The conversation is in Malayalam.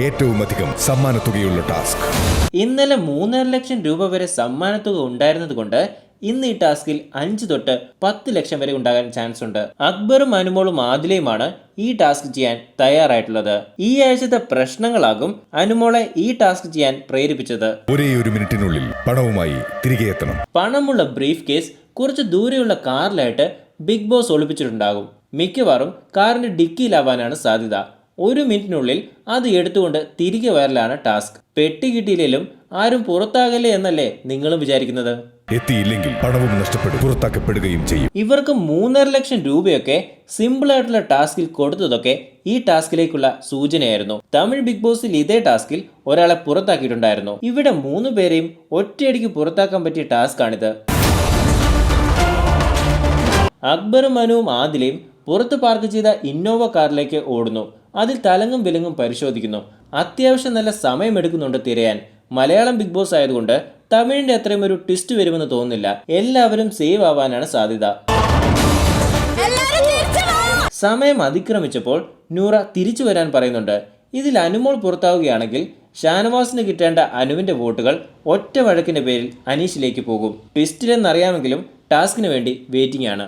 ഏറ്റവും അധികം സമ്മാനത്തുകയുള്ള ടാസ്ക്. ഇന്നലെ മൂന്നര ലക്ഷം രൂപ വരെ സമ്മാനത്തുക ഉണ്ടായിരുന്നത് കൊണ്ട് ഇന്ന് ഈ ടാസ്കിൽ അഞ്ച് തൊട്ട് പത്ത് ലക്ഷം വരെ ഉണ്ടാകാൻ ചാൻസ് ഉണ്ട്. അക്ബറും അനുമോളും ആദിലയുമാണ് ഈ ടാസ്ക് ചെയ്യാൻ തയ്യാറായിട്ടുള്ളത്. ഈ ആഴ്ചത്തെ പ്രശ്നങ്ങളാകും അനുമോളെ ഈ ടാസ്ക് ചെയ്യാൻ പ്രേരിപ്പിച്ചത്. ഒരേ ഒരു മിനിറ്റിനുള്ളിൽ പണവുമായി തിരികെ എത്തണം. പണമുള്ള ബ്രീഫ് കേസ് കുറച്ച് ദൂരെയുള്ള കാറിലായിട്ട് ബിഗ് ബോസ് ഒളിപ്പിച്ചിട്ടുണ്ടാകും. മിക്കവാറും കാറിന്റെ ഡിക്കിയിലാവാനാണ് സാധ്യത. ഒരു മിനിറ്റിനുള്ളിൽ അത് എടുത്തുകൊണ്ട് തിരികെ വരലാണ് ടാസ്ക്. പെട്ടി കിട്ടിയില്ലെങ്കിലും ആരും പുറത്താകല്ലേ എന്നല്ലേ നിങ്ങളും വിചാരിക്കുന്നത്? എത്തിയില്ലെങ്കിൽ പണവും നഷ്ടപ്പെടും പുറത്താക്കപ്പെടുകയും ചെയ്യും. ഇവർക്ക് മൂന്നര ലക്ഷം രൂപയൊക്കെ സിമ്പിൾ ആയിട്ടുള്ള ടാസ്കിൽ കൊടുത്തതൊക്കെ ഈ ടാസ്കിലേക്കുള്ള സൂചനയായിരുന്നു. തമിഴ് ബിഗ് ബോസിൽ ഇതേ ടാസ്കിൽ ഒരാളെ പുറത്താക്കിയിട്ടുണ്ടായിരുന്നു. ഇവിടെ മൂന്ന് പേരെയും ഒറ്റയടിക്ക് പുറത്താക്കാൻ പറ്റിയ ടാസ്കാണിത് അക്ബറും മനുവും ആദിലയും പുറത്ത് പാർക്ക് ചെയ്ത ഇന്നോവ കാറിലേക്ക് ഓടുന്നു. അതിൽ തലങ്ങും വിലങ്ങും പരിശോധിക്കുന്നു. അത്യാവശ്യം നല്ല സമയമെടുക്കുന്നുണ്ട് തിരയാൻ. മലയാളം ബിഗ് ബോസ് ആയതുകൊണ്ട് തമിഴിന്റെ അത്രയും ഒരു ട്വിസ്റ്റ് വരുമെന്ന് തോന്നുന്നില്ല. എല്ലാവരും സേവ് ആവാനാണ് സാധ്യത. സമയം അതിക്രമിച്ചപ്പോൾ നൂറ തിരിച്ചു വരാൻ പറയുന്നുണ്ട്. ഇതിൽ അനുമോൾ പുറത്താവുകയാണെങ്കിൽ ഷാനവാസിന് കിട്ടേണ്ട അനുവിന്റെ വോട്ടുകൾ ഒറ്റ വഴക്കിന്റെ പേരിൽ അനീഷിലേക്ക് പോകും. ട്വിസ്റ്റിലെന്നറിയാമെങ്കിലും ടാസ്കിന് വേണ്ടി വെയിറ്റിംഗ് ആണ്.